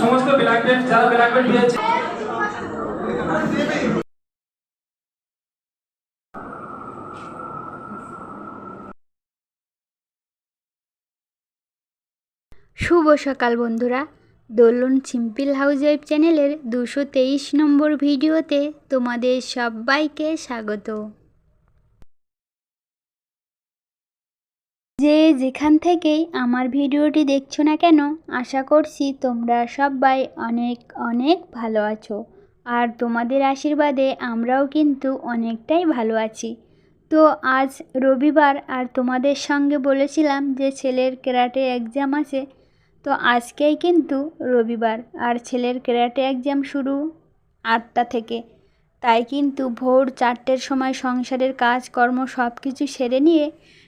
সমস্ত black belt যারা black belt পেয়েছে শুভ সকাল বন্ধুরা। দোলন সিম্পল হাউস ওয়াইফ চ্যানেলের দুশো তেইশ নম্বর ভিডিওতে তোমাদের সবাইকে স্বাগত। যে যেখান থেকেই আমার ভিডিওটি দেখছ না কেন, আশা করছি তোমরা সবাই অনেক অনেক ভালো আছো। আর তোমাদের আশীর্বাদে আমরাও কিন্তু অনেকটাই ভালো আছি। তো আজ রবিবার, আর তোমাদের সঙ্গে বলেছিলাম যে ছেলের ক্যারাটে এক্সাম আছে, তো আজকেই কিন্তু রবিবার, আর ছেলের ক্যারাটে এক্সাম শুরু আটটা থেকে। তাই কিন্তু ভোর চারটের সময় সংসারের কাজকর্ম সব কিছু সেরে নিয়ে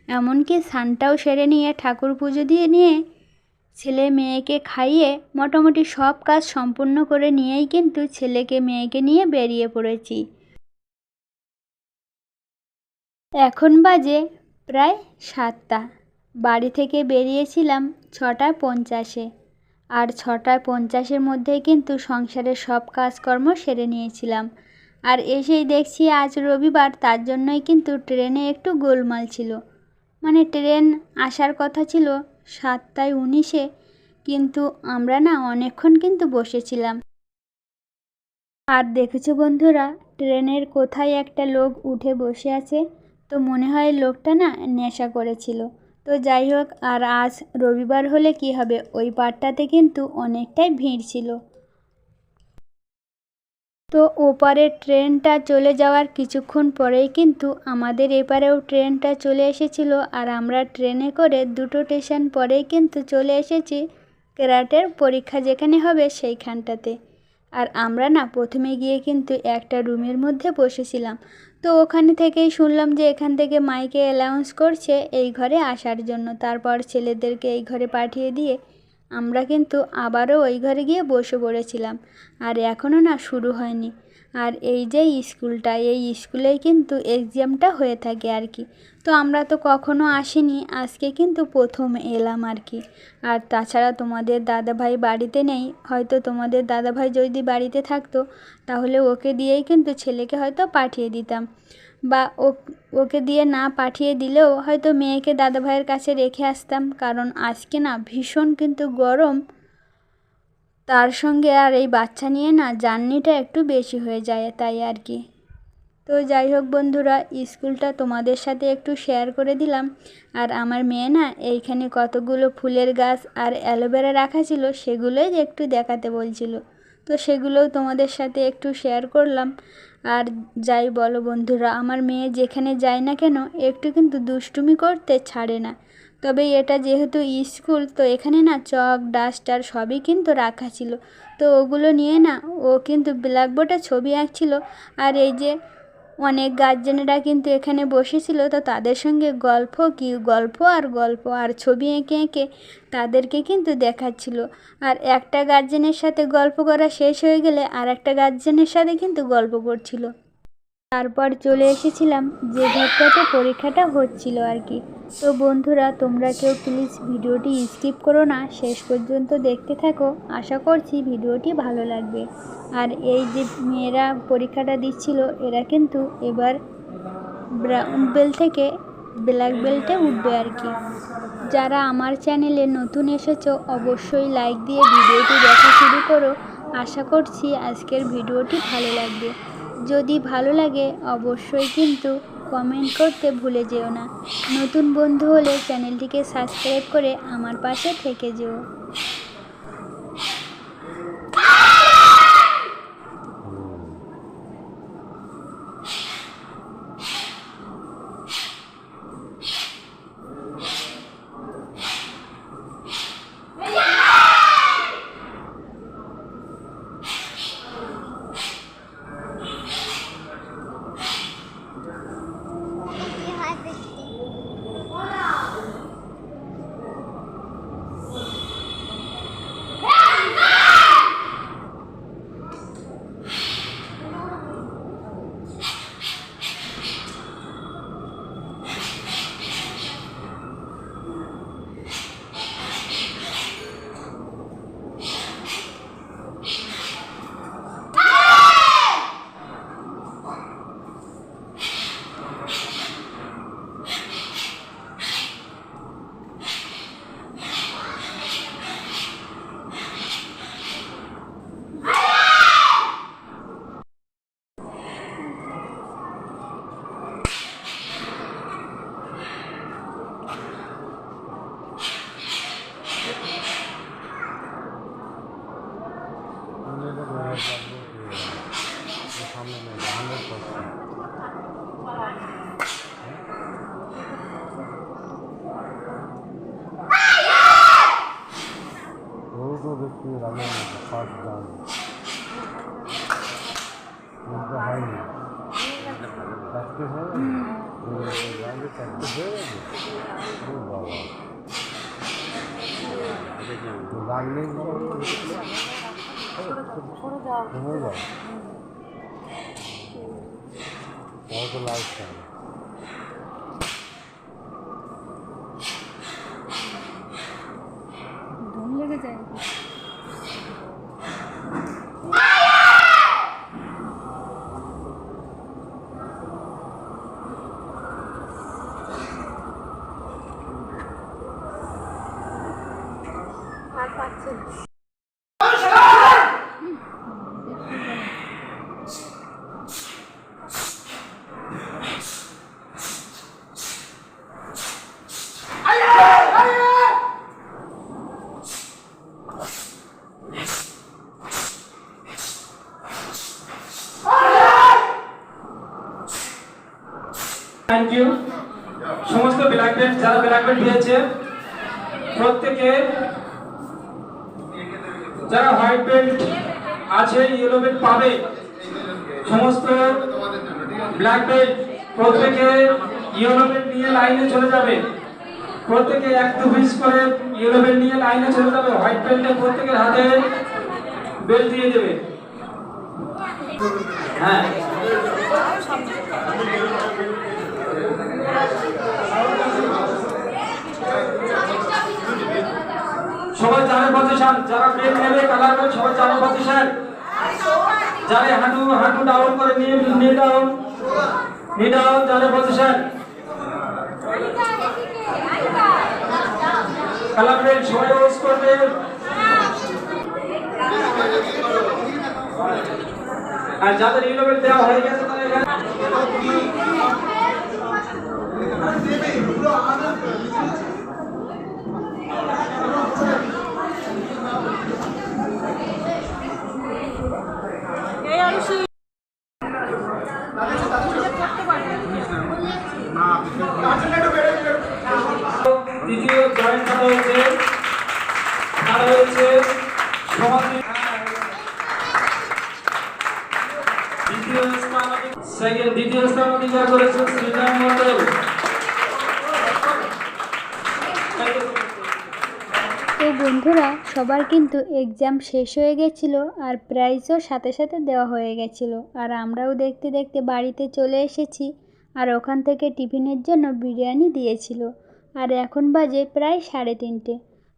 এমনকি স্নানটাও সেরে নিয়ে ঠাকুর পুজো দিয়ে নিয়ে ছেলে মেয়েকে খাইয়ে মোটামুটি সব কাজ সম্পূর্ণ করে নিয়েই কিন্তু ছেলেকে মেয়েকে নিয়ে বেরিয়ে পড়েছি। এখন বাজে প্রায় সাতটা। বাড়ি থেকে বেরিয়েছিলাম ছটা পঞ্চাশে। আর ছটা পঞ্চাশের মধ্যে কিন্তু সংসারের সব কাজকর্ম সেরে নিয়েছিলাম। আর এসেই দেখছি আজ রবিবার, তার জন্যই কিন্তু ট্রেনে একটু গোলমাল ছিল। মানে ট্রেন আসার কথা ছিল সাতটায় উনিশে, কিন্তু আমরা না অনেকক্ষণ কিন্তু বসেছিলাম। আর দেখেছ বন্ধুরা, ট্রেনের কোথায় একটা লোক উঠে বসে আছে? তো মনে হয় লোকটা না নেশা করেছিল। তো যাই হোক, আর আজ রবিবার হলে কি হবে? ওই পার্টটাতে কিন্তু অনেকটাই ভিড় ছিল। তো ওপারের ট্রেনটা চলে যাওয়ার কিছুক্ষণ পরেই কিন্তু আমাদের এপারেও ট্রেনটা চলে এসেছিল আর আমরা ট্রেনে করে দুটো স্টেশন পরেই কিন্তু চলে এসেছি ক্যারাটের পরীক্ষা যেখানে হবে সেইখানটাতে। আর আমরা না প্রথমে গিয়ে কিন্তু একটা রুমের মধ্যে বসেছিলাম। তো ওখানে থেকেই শুনলাম যে এখান থেকে মাইকে অ্যালাউন্স করছে এই ঘরে আসার জন্য। তারপর ছেলেদেরকে এই ঘরে পাঠিয়ে দিয়ে আমরা কিন্তু আবারও ওই ঘরে গিয়ে বসে পড়েছিলাম, আর এখনও না শুরু হয়নি। আর এই যে স্কুলটা, এই স্কুলেই কিন্তু এক্সামটা হয়ে থাকে আর কি। তো আমরা তো কখনো আসিনি, আজকে কিন্তু প্রথম এলাম আর কি। আর তাছাড়া তোমাদের দাদাভাই বাড়িতে নেই, হয়তো তোমাদের দাদাভাই যদি বাড়িতে থাকতো, তাহলে ওকে দিয়েই কিন্তু ছেলেকে হয়তো পাঠিয়ে দিতাম। বা ওকে দিয়ে না পাঠিয়ে দিলেও হয়তো মেয়েকে দাদাভাইয়ের কাছে রেখে আসতাম। কারণ আজকে না ভীষণ কিন্তু গরম। তার সঙ্গে আর এই বাচ্চা নিয়ে না জার্নিটা একটু বেশি হয়ে যায় তাই আর কি। তো যাই হোক বন্ধুরা, স্কুলটা তোমাদের সাথে একটু শেয়ার করে দিলাম। আর আমার মেয়ে না এইখানে কতগুলো ফুলের গাছ আর অ্যালোভেরা রাখা ছিল সেগুলোই একটু দেখাতে বলছিল। তো সেগুলোও তোমাদের সাথে একটু শেয়ার করলাম। আর যাই বলো বন্ধুরা, আমার মেয়ে যেখানে যায় না কেন, একটু কিন্তু দুষ্টুমি করতে ছাড়ে না। তবে এটা যেহেতু স্কুল, তো এখানে না চক ডাস্টার সবই কিন্তু রাখা ছিল। তো ওগুলো নিয়ে না ও কিন্তু ব্ল্যাকবোর্ডে ছবি আঁকছিল। আর এই যে অনেক গার্জেনেরা কিন্তু এখানে বসেছিল তো তাদের সঙ্গে গল্প কি গল্প আর গল্প আর ছবি এঁকে এঁকে তাদেরকে কিন্তু দেখাচ্ছিল। আর একটা গার্জেনের সাথে গল্প করা শেষ হয়ে গেলে আর একটা গার্জেনের সাথে কিন্তু গল্প করছিল। তারপর চলে এসেছিলাম যে ঘরটাতে পরীক্ষাটা হচ্ছিল আর কি। তো বন্ধুরা, তোমরা কেউ প্লিজ ভিডিওটি স্কিপ করো না, শেষ পর্যন্ত দেখতে থাকো। আশা করছি ভিডিওটি ভালো লাগবে। আর এই যে মেয়েরা পরীক্ষাটা দিচ্ছিল, এরা কিন্তু এবার ব্রাউন বেল্ট থেকে ব্ল্যাক বেল্টে উঠবে আর কি। যারা আমার চ্যানেলে নতুন এসেছ, অবশ্যই লাইক দিয়ে ভিডিওটি দেখা শুরু করো। আশা করছি আজকের ভিডিওটি ভালো লাগবে। যদি ভালো লাগে, অবশ্যই কিন্তু কমেন্ট করতে ভুলে যেও না। নতুন বন্ধু হলে চ্যানেলটিকে সাবস্ক্রাইব করে আমার পাশে থেকে যেও। যাও। তাহলে তো লাইফ টাইম ধুম লেগে যায় থ্যাংক ইউ সমস্ত ব্ল্যাক বেল্ট যারা ব্ল্যাক বেল্ট পেয়েছে প্রত্যেকে যারা হোয়াইট বেল্ট আছে ইয়েলো বেল্ট পাবে, সমস্ত ব্ল্যাক বেল্ট প্রত্যেকে ইয়েলো বেল্ট নিয়ে লাইনে চলে যাবে। প্রত্যেকে এক দু পিস করে ইয়েলো বেল্ট নিয়ে লাইনে চলে যাবে। হোয়াইট বেল্টে প্রত্যেকের হাতে বেল্ট দিয়ে দেবে। হ্যাঁ। সবাই চারে পজিশন যারা বেল্ট নেবে, কালার বেল্ট সবাই চারে পজিশন যারে হাঁটু হাঁটু ডাউন করে নিয়ে নিয়ে ডাউন নিয়ে ডাউন চারে পজিশন কালার বেল্ট সবাই ওস করবে। আর যাদের ইয়েলো বেল্ট দেওয়া হয়ে গেছে, তারা তো বন্ধুরা, সবার কিন্তু এক্সাম শেষ হয়ে গেছিল আর প্রাইজও সাথে সাথে দেওয়া হয়ে গেছিল। আর আমরাও দেখতে দেখতে বাড়িতে চলে এসেছি আর ওখান থেকে টিফিনের জন্য বিরিয়ানি দিয়েছিল। আর এখন বাজে প্রায় সাড়ে তিনটে।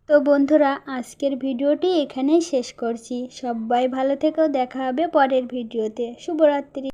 তো বন্ধুরা, আজকের ভিডিওটি এখানেই শেষ করছি। সবাই ভালো থেকেও দেখা হবে পরের ভিডিওতে। শুভরাত্রি।